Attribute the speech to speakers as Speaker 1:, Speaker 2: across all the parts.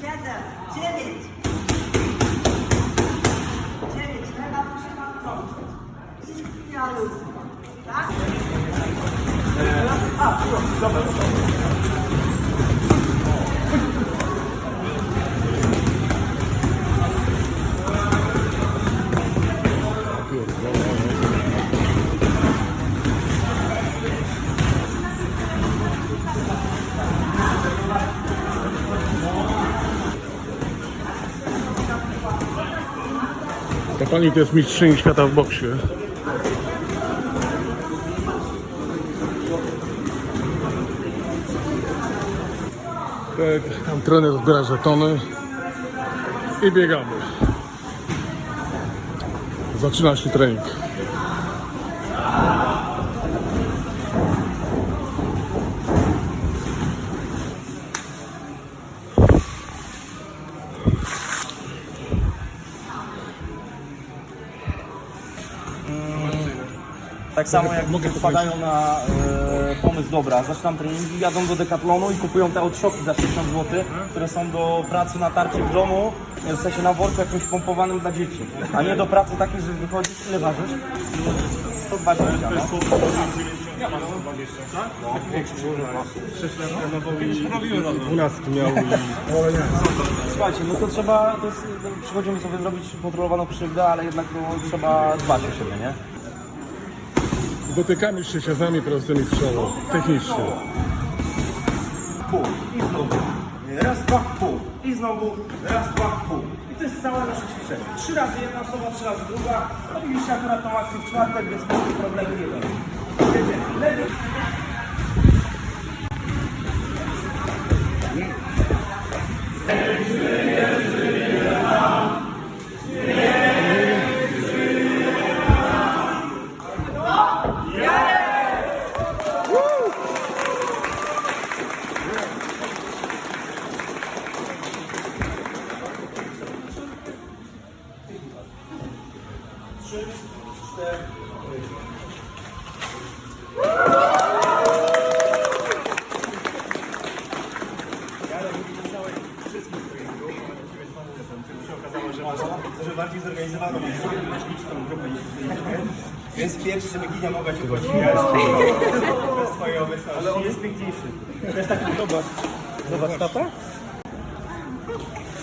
Speaker 1: Siedem, dziewięć. Dziewięć, lewa trzeba
Speaker 2: Ta pani to jest mistrzyni świata w boksie. Tak, tam trener zbiera żetony i biegamy. Zaczyna się trening.
Speaker 3: Tak samo jak ludzie wpadają na e, pomysł, dobra, zaczynam treningi, jadą do Decathlonu i kupują te odszoki za 60 zł, które są do pracy na tarczy w domu, w sensie na worku jakimś pompowanym dla dzieci, a nie do pracy takiej, że wychodzisz, ile ważysz? 120, no. Słuchajcie, no to trzeba, to jest, no, przychodzimy sobie zrobić kontrolowaną krzywdę, ale jednak no, trzeba dbać o siebie, nie?
Speaker 2: Dotykamy się siazami prostymi czoło. Technicznie.
Speaker 3: pół i znowu. Raz, dwa, pół i znowu raz, dwa, pół. I to jest całe nasze ćwiczenie. Trzy razy jedna osoba, trzy razy druga. Oczywiście akurat to akcji w czwartek, więc problemu nie będzie. Jedziemy. Lewy. Że bardziej zorganizowaną liczną grupę niż. Więc pierwszy, żeby Ginia mogła cię podziwiać. Bez swojej obecności. Ale on jest piękniejszy. To jest taki zobacz. Zobacz tata.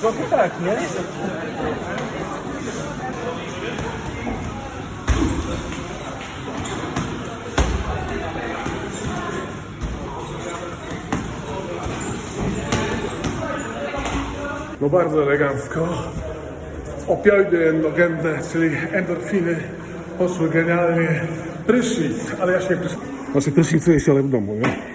Speaker 3: Trochę tak, nie?
Speaker 2: No bardzo elegancko. Opioidy endogenne, czyli endorfiny poszły genialnie. Prysznic, ale ja się prysz... Znaczy prysznicuję się ale w domu, nie?